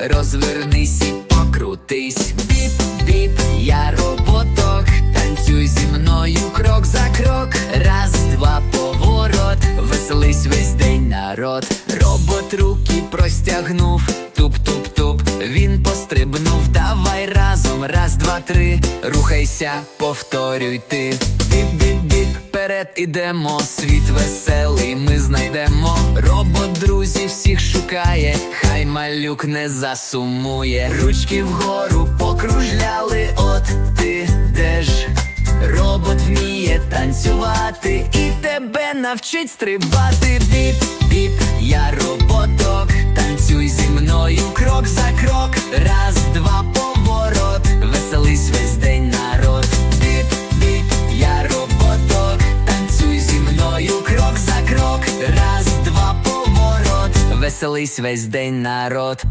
розвернись і покрутись. Біп, біп, я роботок, танцюй зі мною крок за крок. Раз, два, поворот, веселись весь день народ. Робот руки простягнув, туп-туп-туп, він пострибнув. Давай разом, раз, два, три. Рухайся, повторюй ти. Біп-біп-біп, вперед ідемо, світ веселий, всіх шукає, хай малюк не засумує. Ручки вгору покружляли, от ти де ж. Робот вміє танцювати і тебе навчить стрибати. Біп, веселись весь день народ.